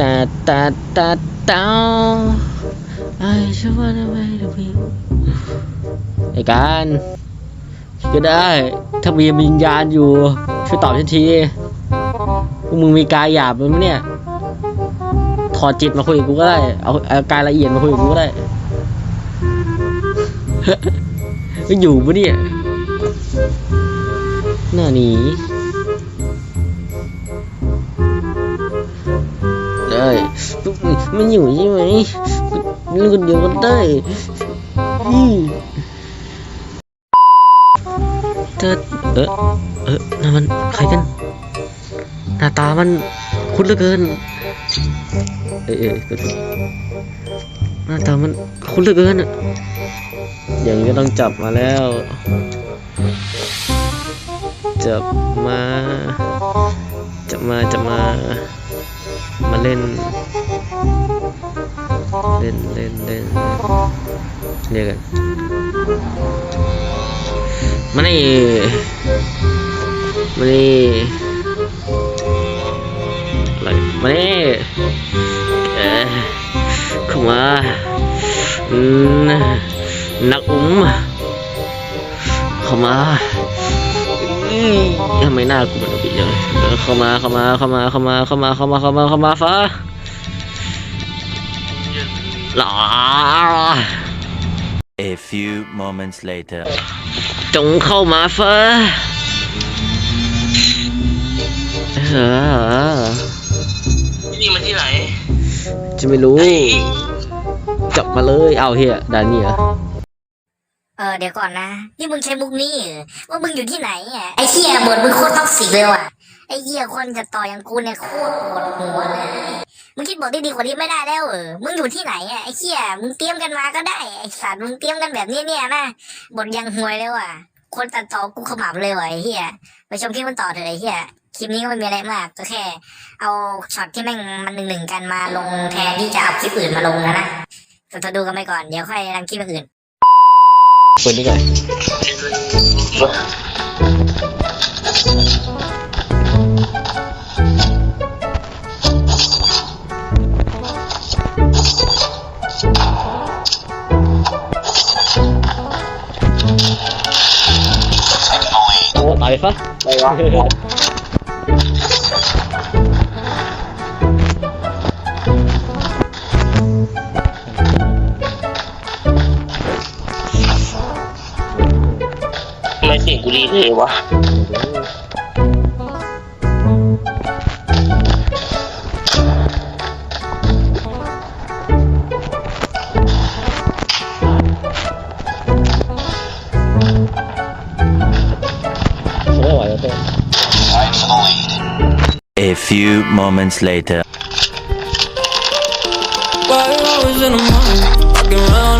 ตาตาตาตาไอ้ชัวร์นะไม่ดูพี่ไอ้การก็ได้ ถ้ามีวิญญาณอยู่ ช่วยตอบฉันทีพวกมึงมีกายหยาบมั้ยเนี่ย ถอดจิตมาคุยกับกูก็ได้ เอาเอากายละเอียดมาคุยกับกูก็ได้ไม่อยู่ปะเนี่ย หน้าหนี ได้มันอยู่ใช่ไหมเล่นคนเดียวก็ได้อืมเธอเออเออนั่นมันใครกันหน้าตามันคุ้นเหลือเกิน เอ้ยเอ้ยก็ถูกหน้าตามันคุ้นเหลือเกินอะอย่างนี้ก็ต้องจับมาแล้ว จับมา จับมา จับมา เล่น เล่นเล่นเล่นเรียกกันมานี่มานี่อะไรมานี่เอ๊ะเข้ามาอืมนักอุ้มเข้ามา ทำไมหน้ากูมันอบิจังเลยเออเข้ามาเข้ามาเข้ามาเข้ามาเข้ามาเข้ามาเข้ามาเข้ามาฟ้าหลา A few moments later. จงเข้ามาฟ้าเออนี่มันที่ไหน จะไม่รู้ จับมาเลย เอาเฮียดานนี่เหรอ เออเดี๋ยวก่อนนะนี่มึงใช้มุกนี้เหรอว่ามึงอยู่ที่ไหนอะไอ้เหี้ยบทมึงโคตรท็อกซิกเลยว่ะไอ้เหี้ยคนจะต่ออย่างกูเนี่ยโคตรปวดหัวเลยมึงคิดบทได้ดีกว่านี้ไม่ได้แล้วเออมึงอยู่ที่ไหนอะไอ้เหี้ยมึงเตรียมกันมาก็ได้ไอ้สัตว์มึงเตรียมกันแบบนี้เนี่ยนะบทยังห่วยเลยว่ะคนตัดต่อกูขมับเลยว่ะไอ้เหี้ยไปชมคลิปมันต่อเถอะไอ้เหี้ยคลิปนี้ก็ไม่มีอะไรมากก็แค่ เอาช็อตที่แม่งมันหนึ่งหนึ่งๆกันมาลงแทนที่จะเอาคลิปอื่นมาลงนะนะทนๆดูกันไปก่อนเดี๋ยวค่อยทำคลิปอื่น quên đi rồi Ủa, tại phát. Đây rồi. ไปฟะ อะไรวะทำไมเสียงกูดีเลยวะ ไม่ไหวแล้วเต้ A few moments later. Why you always in the morning? Walking around